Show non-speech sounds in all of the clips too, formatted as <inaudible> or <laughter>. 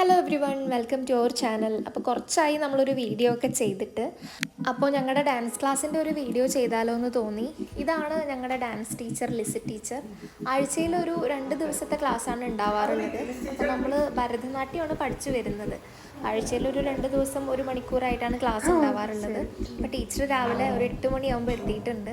Hello everyone welcome to our channel അപ്പോൾ കുറച്ചായി നമ്മളൊരു വീഡിയോ ഒക്കെ ചെയ്തിട്ട്. അപ്പോൾ ഞങ്ങളുടെ ഡാൻസ് ക്ലാസ്സിന്റെ ഒരു വീഡിയോ ചെയ്താലോ എന്ന് തോന്നി. ഇതാണ് ഞങ്ങളുടെ ഡാൻസ് ടീച്ചർ ലിസി ടീച്ചർ ആഴ്ചയിൽ ഒരു രണ്ട് ദിവസത്തെ ക്ലാസ്സാണ് ഉണ്ടാവാറുള്ളത്. അപ്പോൾ നമ്മൾ ഭരതനാട്യമാണ് പഠിച്ചു വരുന്നത്. ആഴ്ചയിൽ ഒരു രണ്ട് ദിവസം ഒരു മണിക്കൂറായിട്ടാണ് ക്ലാസ് ഉണ്ടാവാറുള്ളത്. അപ്പോൾ ടീച്ചർ രാവിലെ ഒരു എട്ട് മണിയാകുമ്പോൾ എത്തിയിട്ടുണ്ട്.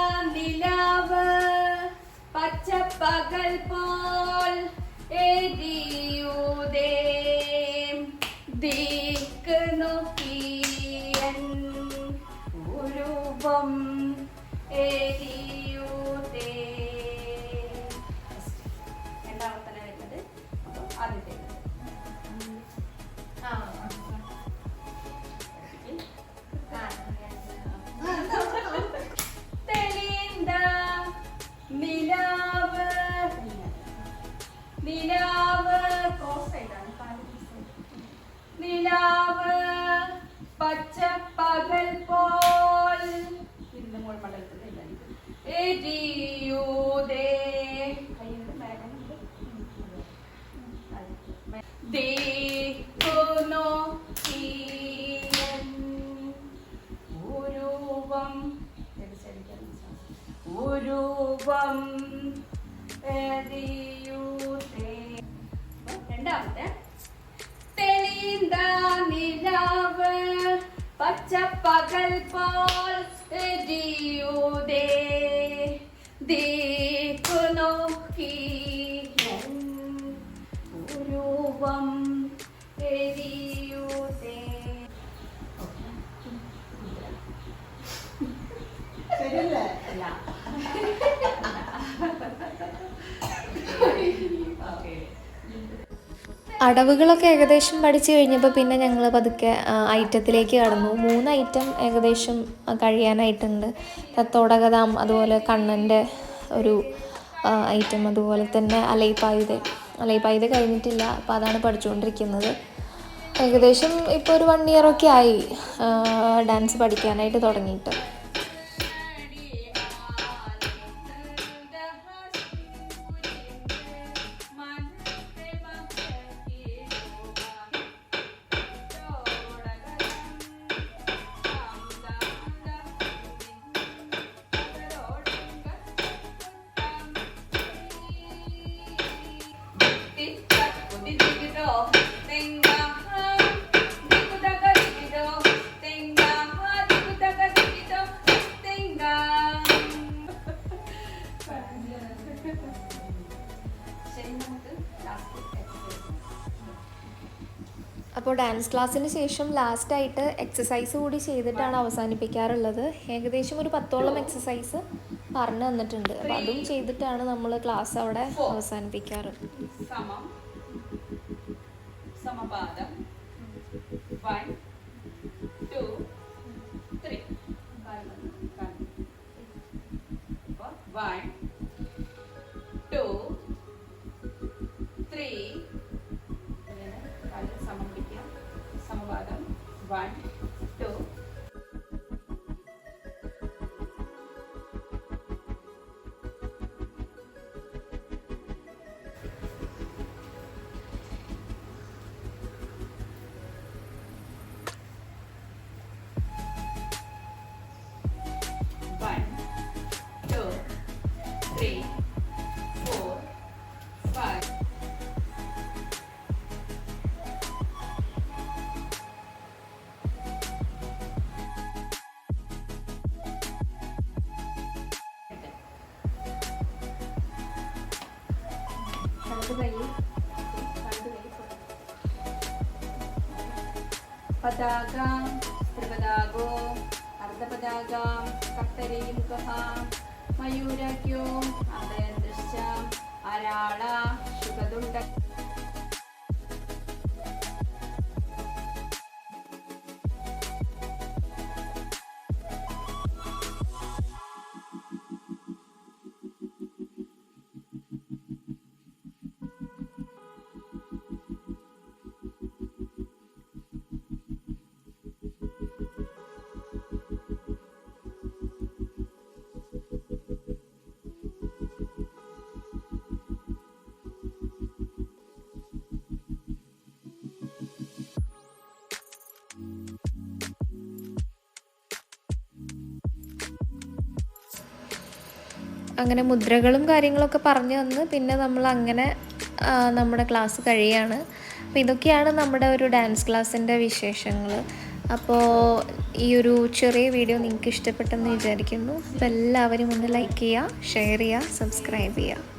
പച്ചപ്പകൽ പോൽ ദിക്ക് നോക്കിയൻ ഉരുവം എരിയൂതേ പച്ച പകൽ പോൽ. ഇതിന്റെ മുകൾ മണ്ഡലത്തിൽ എരിയൂതേ. കയ്യിന്റെ ബാഗുണ്ട് ദേക്കുനോ ഉരുവം ഉരുവം. രണ്ടാമത്തെ. തെളിന്ത നിലാവ്. പച്ചപ്പകൽ പോൽ എരിയൂതേ ദീപു നോക്കി ഉരുവം എരിയൂതേ. ശരിയല്ലേ? അല്ല. <laughs> അടവുകളൊക്കെ ഏകദേശം പഠിച്ചു കഴിഞ്ഞപ്പോൾ പിന്നെ ഞങ്ങൾ പതുക്കെ ഐറ്റത്തിലേക്ക് കടന്നു. മൂന്ന് ഐറ്റം ഏകദേശം കഴിയാനായിട്ടുണ്ട്. തത്തോടകതാം അതുപോലെ കണ്ണന്റെ ഒരു ഐറ്റം അതുപോലെ തന്നെ അലൈപ്പായുധ അലൈപ്പായുധ കഴിഞ്ഞിട്ടില്ല അപ്പോൾ അതാണ് പഠിച്ചുകൊണ്ടിരിക്കുന്നത് ഏകദേശം ഇപ്പോൾ ഒരു വൺ ഇയറൊക്കെ ആയി ഡാൻസ് പഠിക്കാനായിട്ട് തുടങ്ങിയിട്ട്. അപ്പോൾ ഡാൻസ് ക്ലാസ്സിന് ശേഷം ലാസ്റ്റായിട്ട് എക്സസൈസ് കൂടി ചെയ്തിട്ടാണ് അവസാനിപ്പിക്കാറുള്ളത്. ഏകദേശം ഒരു പത്തോളം എക്സസൈസ് പറഞ്ഞു തന്നിട്ടുണ്ട്. അപ്പോൾ അതും ചെയ്തിട്ടാണ് നമ്മൾ ക്ലാസ് അവിടെ അവസാനിപ്പിക്കാറ്. സമം. സമപാദം. One two three one two സമപാദം വലത് കൈ വലത് കൈ പതാക ത്രിപതാകോ അർദ്ധപതാക കർത്തരീമുഖ മയൂരഗ വരയ്ക്കൂ അവിടെ അരാള ശുഭതുണ്ട അങ്ങനെ മുദ്രകളും കാര്യങ്ങളൊക്കെ പറഞ്ഞു തന്ന് പിന്നെ നമ്മൾ അങ്ങനെ നമ്മുടെ ക്ലാസ് കഴിയാണ്. അപ്പോൾ ഇതൊക്കെയാണ് നമ്മുടെ ഒരു ഡാൻസ് ക്ലാസ്സിന്റെ വിശേഷങ്ങൾ. അപ്പോൾ ഈ ഒരു ചെറിയ വീഡിയോ നിങ്ങൾക്ക് ഇഷ്ടപ്പെട്ടെന്ന് വിചാരിക്കുന്നു. അപ്പോൾ എല്ലാവരും ഒന്ന് ലൈക്ക് ചെയ്യുക ഷെയർ ചെയ്യുക സബ്സ്ക്രൈബ് ചെയ്യുക.